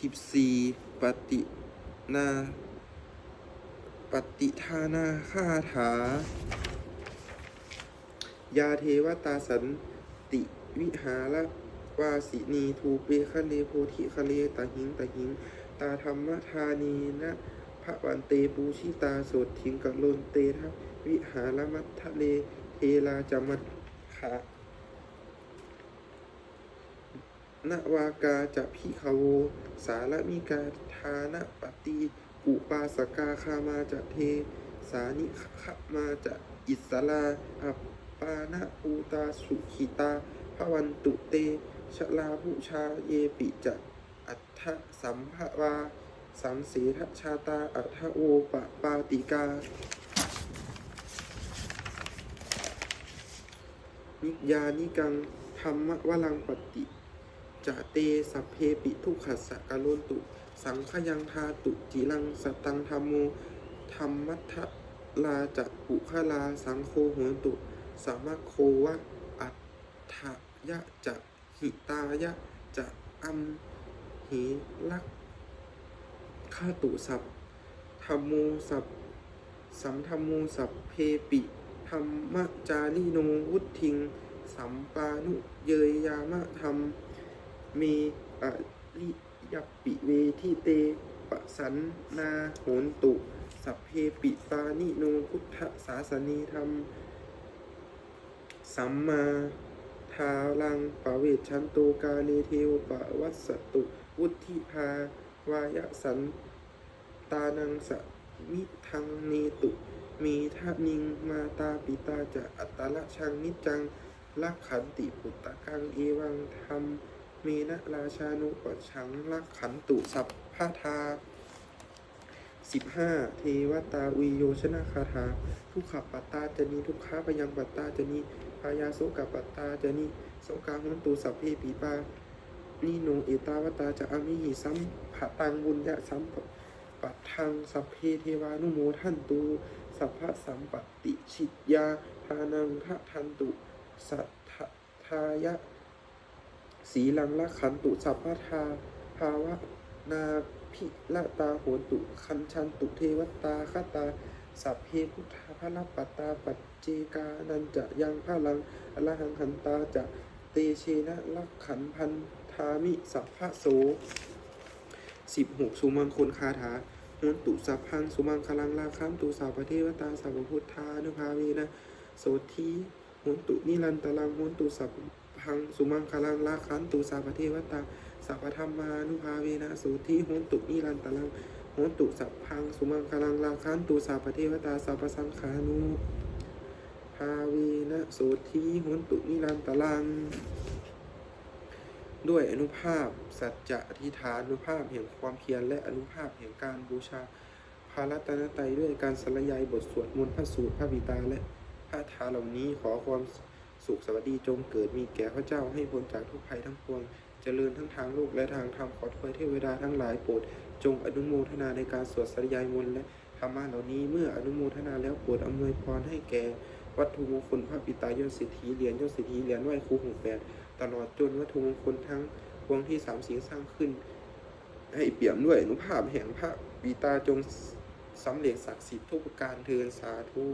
สิบสี่ปฏินาปฏิทานาคาถา ยาเทวตาสันติวิหารวาสินีทูเปคะเลโพธิคะเลตาหิงตาหิง ตาธรรมธานีนะพระวันเตปูชิตาโสดทิงกะโลนเตทวิหารมัททะเลเทลาจามัทขา นวากาจะพิขโว สารมิกาทานะปฏิอุปาสกาคามาจะเท สานิขะมาจะอิสลาอัปปานะปูตาสุขิตาภวันตุเตชลาภูชาเยปิจะอัฏฐสัมภวา สังเสทชาตาอัฏฐโอปะปาติกา นิยานิกังธรรมวลังปฏิ จะเตสัพเพปิทุขัสสะกะโลนตุ สังขยังทาตุจิลังสตังธรรมโมธรรมัทลาจะปุคลาสังโฆโหตุสามะโควะอัฏฐยะจะหิตายะจะอัมหิลักขตุสัพธรรมโมสัพสัมธรรมโมสัพเพปิธรรมจาริโนวุทิง สัมปานุเยยยามะธรรม เมอริยปิเวทิเตปสันนาโหนตุ สัพเพปิปานิโนพุทธศาสนีธรรม สัมมาทาลังปเวชชันโตกาเลเทวปะวัสตุ วุธิภาวายสันตานังสมิทังเนตุ มีทะนิงมาตาปิตาจะอัตละชังนิจังลักขันติปุตตะกังเอวังธรรม มนะราชานุปชังลักขันตุสัพพะทาสิบห้าเทวตาวิโยชนะคาถา ทุกขปัตตาจะนีทุกขาพยังปัตตาจะนีพายาโสกปัตตาจะนีโสกาหุนตุสัพเพปีปานิโนเอตาวตาจะอามิหิสัมภะตังบุญยะสัมปัตทังสัพเพเทวานุโมทันตุสัพพะสัมปติชิตยาทานังทะทันตุสัทธทายะ สีลังละขันตุสัพพทาภาวะนาพิละตาโหนตุคันชันตุเทวตาคตา สัพเพพุทธาพระปัตตาปัจเจกานันจะยังพลังอรหังขันตาจะเตเชนะลักขันพันธามิสัพพะโสสิบหกสุมังคลคาถาโหนตุสัพพังสุมังคลังลาคัมตุสาวเทวตาสัพพุทธานุภาเวนะโสทีโหนตุนิรันตลังโหนตุสัพ พังสุมังคลังลาคันตุสาปเทวตาสัพธรรมานุภาเวนะสุทิโหนตุนิรันตลังโหนตุสัพพังสุมังคลังลาคันตุสาปเทวตาสัพสังขานุภาเวนะสุทิโหนตุนิรันตลัง ด้วยอนุภาพสัจจะอธิษฐานอนุภาพแห่งความเพียรและอนุภาพแห่งการบูชาพระรัตนตรัยด้วยการสรยายบทสวดมนต์พระสูตรพระบิดาและพระทาเหล่านี้ขอความ สุขสวัสดีจงเกิดมีแก่พระเจ้าให้พ้นจากทุกภัยทั้งปวง เจริญทั้งทางโลกและทางธรรมขอถวายเทวดาทั้งหลายโปรดจงอนุโมทนาในการสวดสรยายมนต์และธรรมะเหล่านี้เมื่ออนุโมทนาแล้วโปรดอำนวยพรให้แก่วัตถุมงคลพระปิตายศสิทธิเหรียญยศสิทธิเหรียญไหวครูหงแปดตลอดจนวัตถุมงคลทั้งพวงที่สามสิงสร้างขึ้น ให้เปี่ยมด้วยอนุภาพแห่งพระปิตาจงสำเร็จศักดิ์สิทธิ์ทุกประการเทินสาธุ